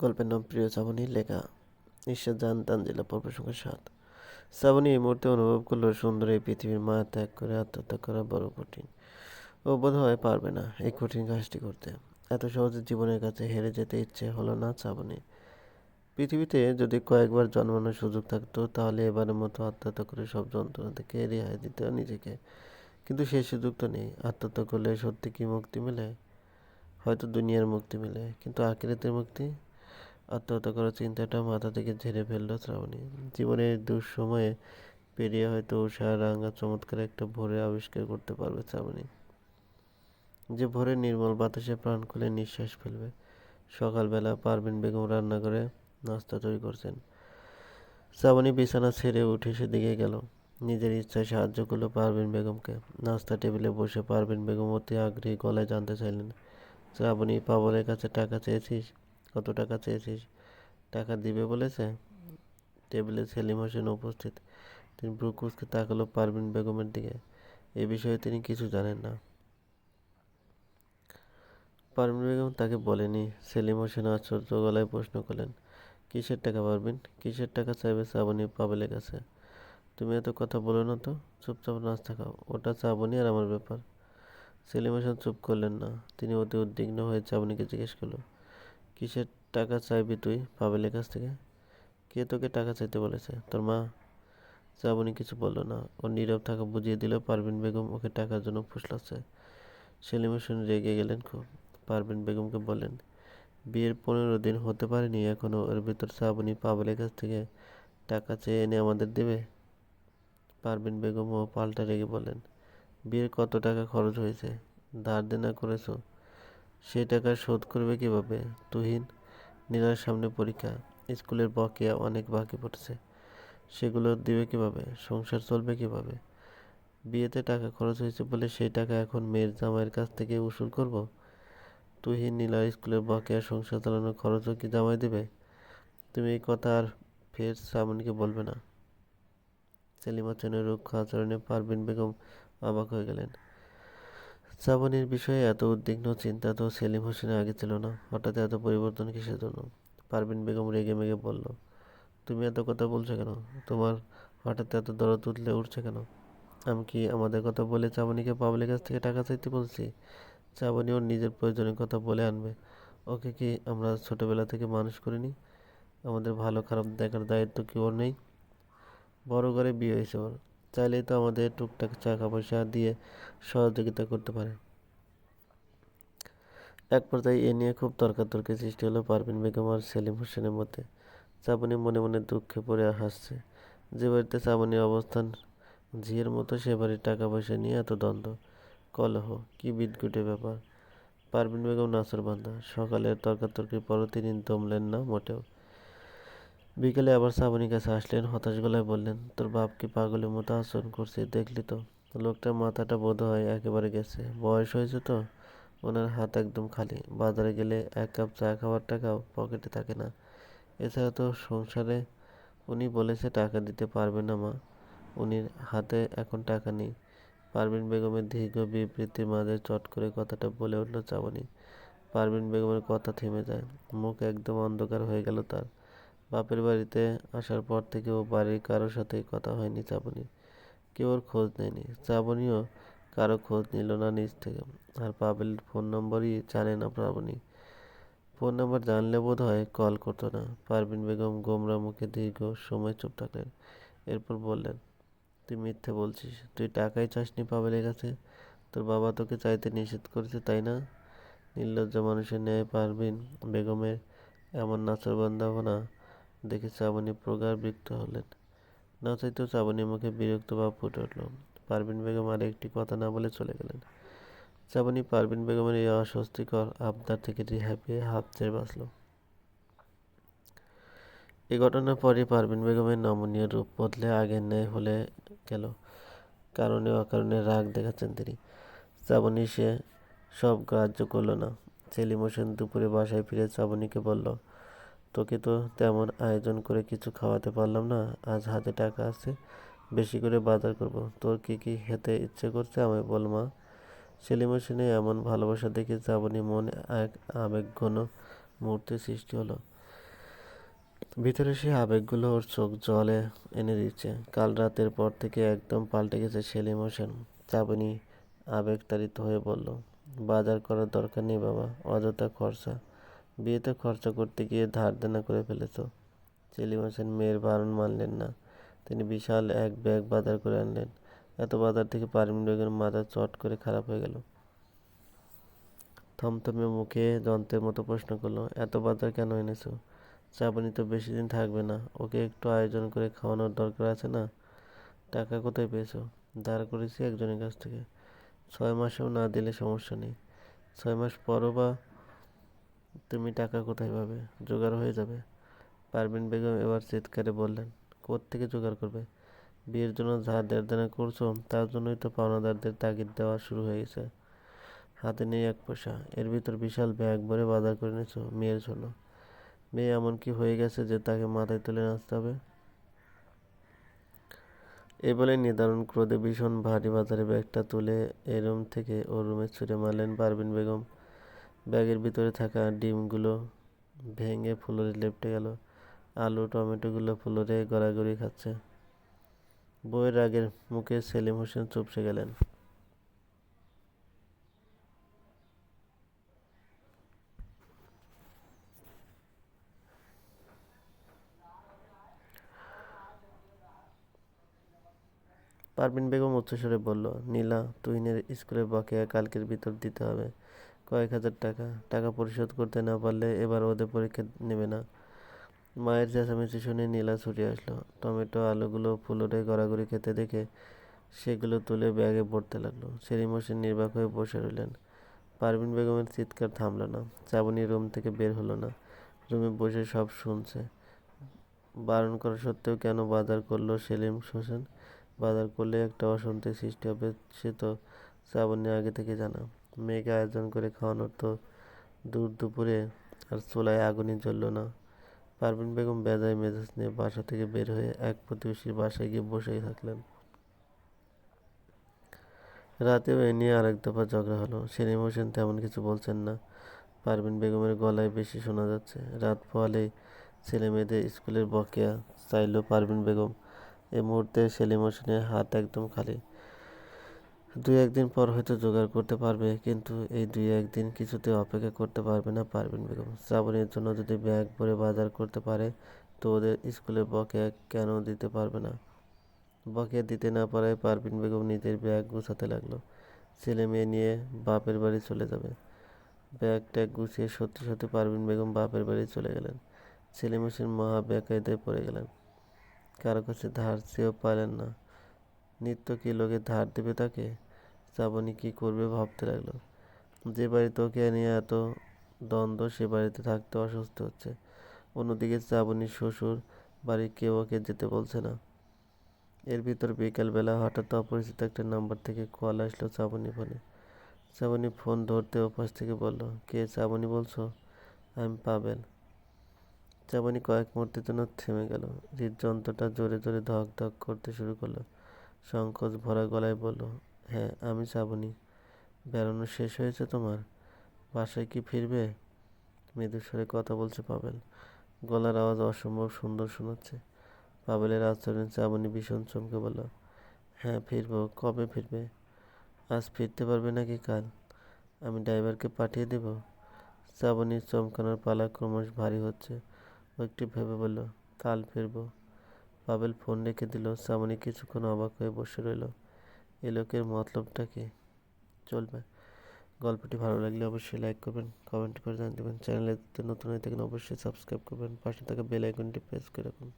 গল্পের নাম প্রিয় শ্রাবণীর লেখা। ঈশ্বর জান তানজিলা পর্ব সংখ্যা সাত। শ্রাবণী এই মুহূর্তে অনুভব করল সুন্দর এই পৃথিবীর মায়া ত্যাগ করে আত্মহত্যা করা বড় কঠিন। ও বোধ হয় পারবে না এই কঠিন কাজটি করতে। এত সহজে জীবনের কাছে হেরে যেতে ইচ্ছে হলো না শ্রাবণী পৃথিবীতে যদি কয়েকবার জন্মানোর সুযোগ থাকতো, তাহলে এবারের মতো আত্মহত্যা করে সব যন্ত্রণা থেকে রেহাই দিতে নিজেকে। কিন্তু সেই সুযোগ তো নেই। আত্মহত্যা করলে সত্যি কি মুক্তি মেলে? হয়তো দুনিয়ার মুক্তি মেলে, কিন্তু আখিরাতের মুক্তি? আত্মহত্যা করার চিন্তাটা মাথা থেকে ঝেড়ে ফেলল শ্রাবণী। জীবনের দুঃসময়ে পেরিয়ে হয়তো উষা রাঙা চমৎকার একটা ভোরে আবিষ্কার করতে পারবে শ্রাবণী। যে ভোরে নির্মল বাতাসে প্রাণ খুলে নিঃশ্বাস ফেলবে। সকালবেলা পারভিন বেগম রান্না করে নাস্তা তৈরি করছেন। শ্রাবণী বিছানা ছেড়ে উঠে সেদিকে গেল। নিজের ইচ্ছায় সাহায্য করল পারভিন বেগমকে। নাস্তা টেবিলে বসে পারভিন বেগম অতি আগ্রহী গলায় জানতে চাইলেন, শ্রাবণী, পাবলের কাছে টাকা চেয়েছিস? কত টাকা চেয়েছিস? টাকা দিবে বলেছে? টেবিলে সেলিম হোসেন উপস্থিত। তিনি ব্রুকুসকে তাকালো পারভিন বেগমের দিকে। এ বিষয়ে তিনি কিছু জানেন না। পারভিন বেগম তাকে বলেনি। সেলিম হোসেন আশ্চর্য গলায় প্রশ্ন করলেন, কিসের টাকা পারবেন কিসের টাকা চাইবে শ্রাবণী পাবেলের কাছে? তুমি এত কথা বলো না তো। চুপচাপ নাস্তা খাও। ওটা শ্রাবণী আর আমার ব্যাপার। সেলিম হোসেন চুপ করলেন না। তিনি অতি উদ্বিগ্ন হয়ে শ্রাবণীকে জিজ্ঞেস করল কিসের টাকা চাইবি তুই পাবেলের কাছ থেকে? কে তোকে টাকা চাইতে বলেছে? তোর মা? শ্রাবণী কিছু বলল না। ও নীরব থাকা বুঝিয়ে দিল, পারভিন বেগম ওকে টাকার জন্য ফুসলাচ্ছে। সেলিম হোসেন রেগে গেলেন খুব। পারভিন বেগমকে বলেন বিয়ের পনেরো দিন হতে পারেনি এখনও ওর ভিতর শ্রাবণী পাবেলের কাছ থেকে টাকা চেয়ে এনে আমাদের দেবে? পারভিন বেগমও পাল্টা রেগে বলেন বিয়ের কত টাকা খরচ হয়েছে? ধার দেনা করেছ? সেই টাকা শোধ করবে কীভাবে? তুহিন, নীলার সামনে পরীক্ষা। স্কুলের বকেয়া অনেক বাকি পড়ছে। সেগুলো দিবে কীভাবে? সংসার চলবে কীভাবে? বিয়েতে টাকা খরচ হয়েছে বলে সেই টাকা এখন মেয়ের জামাইয়ের কাছ থেকে উসুল করব? তুহিন নীলার স্কুলের বকেয়া, সংসার চালানোর খরচও কি জামাই দেবে? তুমি এই কথা আর ফের শ্রাবণীকে বলবে না। সেলিম চেনের রুক্ষ আচরণে পারভিন বেগম অবাক হয়ে গেলেন। শ্রাবণীর বিষয়ে এত উদ্বিগ্ন চিন্তা তো সেলিম হোসেনের আগে ছিল না। হঠাৎ এত পরিবর্তন কিসের জন্য? পারভিন বেগম রেগে মেগে বলল, তুমি এত কথা বলছো কেন? তোমার হঠাৎ এত দরদ উঠলে উঠছে কেন? আমি কি আমাদের কথা বলে চাবনিকে পাবলিক কাছ থেকে টাকা চাইতে বলছি? চাবনি ওর নিজের প্রয়োজনের কথা বলে আনবে। ওকে কি আমরা ছোটোবেলা থেকে মানুষ করিনি? আমাদের ভালো খারাপ দেখার দায়িত্ব কি ওর নেই? বড় করে বিয়ে হয়েছে ওর। চাইলেই তো আমাদের টুকটাক টাকা পয়সা দিয়ে সহযোগিতা করতে পারে। এক পর্যায়ে এ নিয়ে খুব তর্কাতর্কি সৃষ্টি হলো পারভিন বেগম আর সেলিম হোসেনের মধ্যে। চাবনি মনে মনে দুঃখে পড়ে হাসছে। যে বাড়িতে চাবনির অবস্থান, ঝিয়ের মতো সে বাড়ির টাকা পয়সা নিয়ে এত দ্বন্দ্ব, কলহ, কি বিদঘুটে ব্যাপার? পারভিন বেগম নাসর বান্ধা সকালের তর্কাতর্কির পরও তিনি দমলেন না মোটেও। বিকেলে আবার শ্রাবণীর কাছে আসলেন, হতাশ গলায় বললেন, তোর বাপ কি পাগলের মতো আচরণ করছে, দেখলি তো? লোকটার মাথাটা বোধ হয় একেবারে গেছে। বয়স হয়েছে তো? ওনার হাত একদম খালি। বাজারে গেলে এক কাপ চা খাওয়ার টাকাও পকেটে থাকে না। এছাড়া তো সংসারে উনি বলেছে টাকা দিতে পারবে না মা। উনির হাতে এখন টাকা নেই। পারভিন বেগমের দীর্ঘ বিবৃতির মাঝে চট করে কথাটা বলে উঠল চাবনি পারভিন বেগমের কথা থেমে যায়। মুখ একদম অন্ধকার হয়ে গেল তার। বাপের বাড়িতে আসার পর থেকে ও বাড়ির কারোর সাথেই কথা হয়নি চাবনির কেউ ওর খোঁজ নেয়নি। চাবনিও কারও খোঁজ নিল না নিজ থেকে। আর পাবেলের ফোন নম্বরই জানে না শ্রাবণী ফোন নাম্বার জানলে বোধ হয় কল করতো না। পারভিন বেগম গোমরা মুখে দীর্ঘ সময় চুপ থাকলেন। এরপর বললেন, তুই মিথ্যে বলছিস। তুই টাকাই চাসনি পাবেলের কাছে। তোর বাবা তোকে চাইতে নিষেধ করেছে, তাই না? নির্লজ্জ মানুষের ন্যায় পারভিন বেগমের এমন নাচর বান্ধাবনা দেখে চাবনি প্রগাঢ় বৃক্ত হলেন। না চাইতেও চাবনির মুখে বিরক্ত ভাব ফুটে উঠল। পারভিন বেগম আর একটি কথা না বলে চলে গেলেন। চাবনি পারভিন বেগমের এই অস্বস্তিকর আবদার থেকে রেহাই পেয়ে হাফ ছেড়ে বাঁচল। এই ঘটনার পরই পারভিন বেগমের নমনীয় রূপ বদলে আগের ন্যায় হলে গেল। কারণে অকারণে রাগ দেখাচ্ছেন তিনি। শ্রাবণী সে সব গ্রাহ্য করল না। সেলিম দুপুরে বাসায় ফিরে শ্রাবণীকে বলল তোকে তো তেমন আয়োজন করে কিছু খাওয়াতে পারলাম না। আজ হাতে টাকা আছে, বেশি করে বাজার করব। তোর কি কি খেতে ইচ্ছে করছে আমি বল মা। সেলিম হোসেনের এমন ভালোবাসা দেখে শ্রাবণী মনে এক আবেগঘন মুহূর্তের সৃষ্টি হলো। ভিতরে সে আবেগগুলো ওর চোখ জলে এনে দিচ্ছে। কাল রাতের পর থেকে একদম পাল্টে গেছে সেলিম হোসেন। চাবনি আবেগতাড়িত হয়ে বলল, বাজার করার দরকার নেই বাবা, অযথা খরচা। বিয়েতে খরচা করতে গিয়ে ধার দেনা করে ফেলেছো। সেলিম হোসেন মেয়ের বারণ মানলেন না। তিনি বিশাল এক ব্যাগ বাজার করে আনলেন। এত বাজার থেকে পারমিন বেগমের মাথা চট করে খারাপ হয়ে গেল। থমথমে মুখে যন্ত্রের মতো প্রশ্ন করল, এত বাজার কেন এনেছো? চাপানি তো বেশি দিন থাকবে না। ওকে একটু আয়োজন করে খাওয়ানোর দরকার আছে না? টাকা কোথায় পেয়েছ? ধার করেছি একজনের কাছ থেকে। ছয় মাসেও না দিলে সমস্যা নেই। ছয় মাস পরও বা তুমি টাকা কোথায় পাবে? জোগাড় হয়ে যাবে। পারভিন বেগম এবার চিৎকারে বললেন থেকে জোগাড় করবে? বিয়ের জন্য যা দেনা করছ, তার জন্যই তো পাওনাদারদের তাগিদ দেওয়া শুরু হয়ে গেছে। হাতে নেই এক পয়সা, এর ভিতর বিশাল ব্যাগ ভরে বাজার করে নিয়েছো, মেয়ের জন্য। মেয়ে এমন কি হয়ে গেছে যে তাকে মাথায় তুলে নাচতে হবে? এ বলে নিদারুণ ক্রোধে ভীষণ ভারী বাজারে ব্যাগটা তুলে এ রুম থেকে ও রুমে ছুঁড়ে মারলেন পারভিন বেগম। ব্যাগের ভিতরে থাকা ডিমগুলো ভেঙে ফুলরে লেপটে গেল। আলু, টমেটোগুলো ফুলরে গড়াগড়ি খাচ্ছে। বইয়ের আগের মুখে সেলিম হোসেন চুপসে গেলেন। পারভিন বেগম উচ্চস্বরে বলল, নীলা, তুহিনের স্কুলের বকেয়া কালকের ভিতর দিতে হবে। কয়েক হাজার টাকা টাকা পরিশোধ করতে না পারলে এবার ওদের পরীক্ষা নেবে না। মায়ের চেঁচামেচি শুনে নীলা ছুটে আসলো। টমেটো, আলুগুলো ফুলরে গড়াগড়ি খেতে দেখে সেগুলো তুলে ব্যাগে পড়তে লাগল। সেলিম হোসেন নির্বাক হয়ে বসে রইলেন। পারভিন বেগমের চিৎকার থামলো না। চাবনি রুম থেকে বের হলো না। রুমে বসে সব শুনছে। বারণ করা সত্ত্বেও কেন বাজার করল সেলিম হোসেন? বাজার করলে একটা অশান্তির সৃষ্টি হবে, সে তো শ্রাবণী আগে থেকে জানা। মেয়েকে আয়োজন করে খাওয়ানোর তো দূর দুপুরে আর চুলায় আগুনই জ্বলল না। পারভিন বেগম বেজায় মেজাজ নিয়ে বাসা থেকে বের হয়ে এক প্রতিবেশীর বাসায় গিয়ে বসেই থাকলেন। রাতেও এ নিয়ে আরেক দফা ঝগড়া হলো। সেলিম হোসেন তেমন কিছু বলছেন না। পারভিন বেগমের গলায় বেশি শোনা যাচ্ছে। রাত পোয়ালেই ছেলে মেয়েদের স্কুলের বকেয়া চাইল পারভিন বেগম। এ মুহূর্তে সেলিম হোসেনের হাত একদম খালি। দুই একদিন পর হয়তো জোগাড় করতে পারবে, কিন্তু এই দুই একদিন কিছুতে অপেক্ষা করতে পারবে না পারবেন বেগম। শ্রাবণীর জন্য যদি ব্যাগ ভরে বাজার করতে পারে, তো ওদের স্কুলের বকেয়া কেন দিতে পারবে না? বকেয়া দিতে না পারায় পারভিন বেগম নিজের ব্যাগ গুছাতে লাগল। ছেলে মেয়ে নিয়ে বাপের বাড়ি চলে যাবে। ব্যাগ ট্যাগ গুছিয়ে সত্যি সত্যি পারভিন বেগম বাপের বাড়ি চলে গেলেন। ছেলে মেশিন মহা বেকায়দায় পড়ে গেলেন। কারও কাছে ধার চেয়েও পারেন না। নিত্য কি লোকে ধার দেবে তাকে? শ্রাবণী কী করবে ভাবতে লাগল। যে বাড়িতে ওকে নিয়ে এত দ্বন্দ্ব, সে বাড়িতে থাকতে অসুস্থ হচ্ছে। অন্যদিকে শ্রাবণীর শ্বশুর বাড়ি কেউ ওকে যেতে বলছে না। এর ভিতর বিকালবেলা হঠাৎ অপরিচিত একটা নাম্বার থেকে কল আসলো শ্রাবণী ফোনে শ্রাবণী ফোন ধরতে ওপাশ থেকে বলল, কে শ্রাবণী বলছো? আমি পাবেন চাপানি কয়েক মুহূর্তের জন্য থেমে গেল। হৃদযন্ত্রটা জোরে জোরে ধক ধক করতে শুরু করল। সংকোচ ভরা গলায় বলল হ্যাঁ আমি চাবনি বেড়ানো শেষ হয়েছে তোমার? বাসায় কি ফিরবে? মৃদু স্বরে কথা বলছে পাবেল। গলার আওয়াজ অসম্ভব সুন্দর শোনাচ্ছে। পাবেলের আচরণ চাবনি ভীষণ চমকে বলল হ্যাঁ ফিরবো। কবে ফিরবে? আজ ফিরতে পারবে নাকি কাল? আমি ড্রাইভারকে পাঠিয়ে দেব? শ্রাবণীর চমকানোর পালা ক্রমশ ভারী হচ্ছে। ও একটু ভেবে বলল, কাল ফিরবো। পাবেল ফোন রেখে দিল। সামনে কিছুক্ষণ অবাক হয়ে বসে রইল। এ লোকের মতলবটা কি? চলবে। গল্পটি ভালো লাগলে অবশ্যই লাইক করবেন কমেন্ট করে জানিয়ে দেবেন। চ্যানেলে নতুন হয়ে থাকেন, অবশ্যই সাবস্ক্রাইব করবেন। পাশে থাকা বেল আইকনটি প্রেস করে রাখুন।